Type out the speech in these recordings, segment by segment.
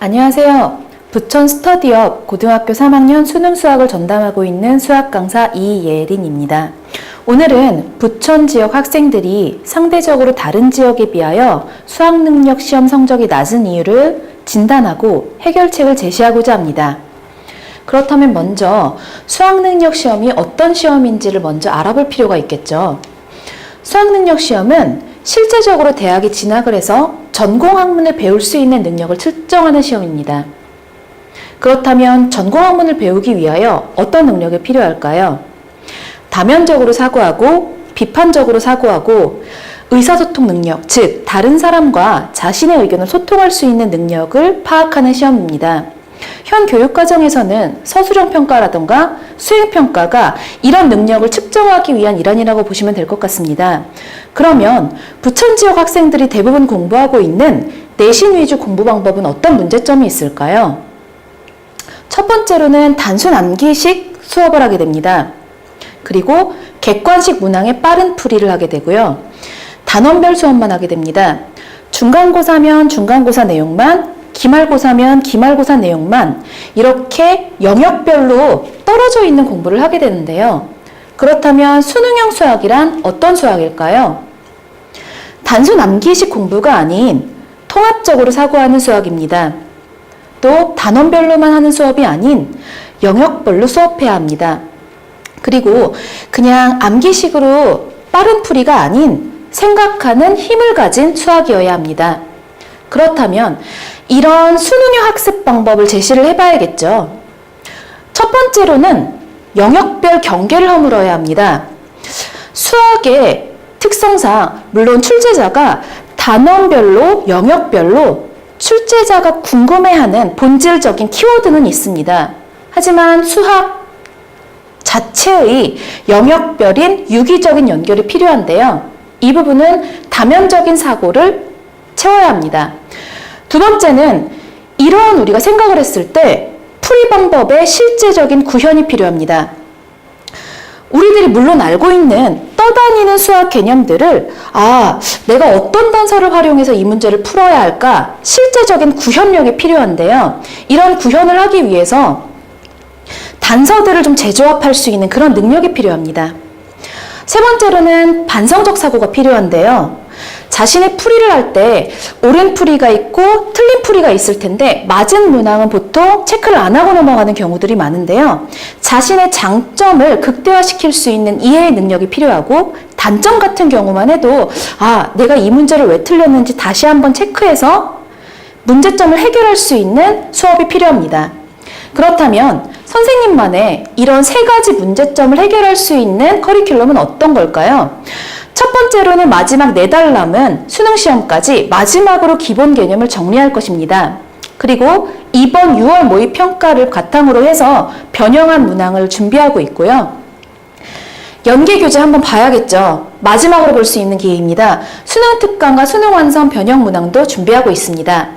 안녕하세요. 부천 스터디업 고등학교 3학년 수능 수학을 전담하고 있는 수학 강사 이예린입니다. 오늘은 부천 지역 학생들이 상대적으로 다른 지역에 비하여 수학 능력 시험 성적이 낮은 이유를 진단하고 해결책을 제시하고자 합니다. 그렇다면 먼저 수학 능력 시험이 어떤 시험인지를 먼저 알아볼 필요가 있겠죠. 수학 능력 시험은 실제적으로 대학에 진학을 해서 전공 학문을 배울 수 있는 능력을 측정하는 시험입니다. 그렇다면 전공 학문을 배우기 위하여 어떤 능력이 필요할까요? 다면적으로 사고하고 비판적으로 사고하고 의사소통 능력, 즉 다른 사람과 자신의 의견을 소통할 수 있는 능력을 파악하는 시험입니다. 현 교육과정에서는 서술형 평가라던가 수행 평가가 이런 능력을 측정하기 위한 일환이라고 보시면 될 것 같습니다. 그러면 부천 지역 학생들이 대부분 공부하고 있는 내신 위주 공부 방법은 어떤 문제점이 있을까요? 첫 번째로는 단순 암기식 수업을 하게 됩니다. 그리고 객관식 문항의 빠른 풀이를 하게 되고요. 단원별 수업만 하게 됩니다. 중간고사면 중간고사 내용만, 기말고사면 기말고사 내용만 이렇게 영역별로 떨어져 있는 공부를 하게 되는데요. 그렇다면 수능형 수학이란 어떤 수학일까요? 단순 암기식 공부가 아닌 통합적으로 사고하는 수학입니다. 또 단원별로만 하는 수업이 아닌 영역별로 수업해야 합니다. 그리고 그냥 암기식으로 빠른 풀이가 아닌 생각하는 힘을 가진 수학이어야 합니다. 그렇다면 이런 수능형 학습 방법을 제시를 해봐야겠죠. 첫 번째로는 영역별 경계를 허물어야 합니다. 수학의 특성상 물론 출제자가 단원별로 영역별로 출제자가 궁금해하는 본질적인 키워드는 있습니다. 하지만 수학 자체의 영역별인 유기적인 연결이 필요한데요. 이 부분은 다면적인 사고를 채워야 합니다. 두 번째는 이러한 우리가 생각을 했을 때 풀이 방법의 실제적인 구현이 필요합니다. 우리들이 물론 알고 있는 떠다니는 수학 개념들을 아, 내가 어떤 단서를 활용해서 이 문제를 풀어야 할까? 실제적인 구현력이 필요한데요. 이런 구현을 하기 위해서 단서들을 좀 재조합할 수 있는 그런 능력이 필요합니다. 세 번째로는 반성적 사고가 필요한데요. 자신의 풀이를 할 때 옳은 풀이가 있고 틀린 풀이가 있을 텐데 맞은 문항은 보통 체크를 안 하고 넘어가는 경우들이 많은데요. 자신의 장점을 극대화시킬 수 있는 이해의 능력이 필요하고 단점 같은 경우만 해도 아, 내가 이 문제를 왜 틀렸는지 다시 한번 체크해서 문제점을 해결할 수 있는 수업이 필요합니다. 그렇다면 선생님만의 이런 세 가지 문제점을 해결할 수 있는 커리큘럼은 어떤 걸까요? 첫 번째로는 마지막 네달 남은 수능 시험까지 마지막으로 기본 개념을 정리할 것입니다. 그리고 이번 6월 모의 평가를 바탕으로 해서 변형한 문항을 준비하고 있고요. 연계 교재 한번 봐야겠죠. 마지막으로 볼 수 있는 기회입니다. 수능 특강과 수능 완성 변형 문항도 준비하고 있습니다.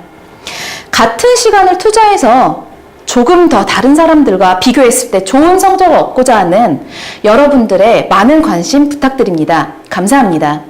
같은 시간을 투자해서 조금 더 다른 사람들과 비교했을 때 좋은 성적을 얻고자 하는 여러분들의 많은 관심 부탁드립니다. 감사합니다.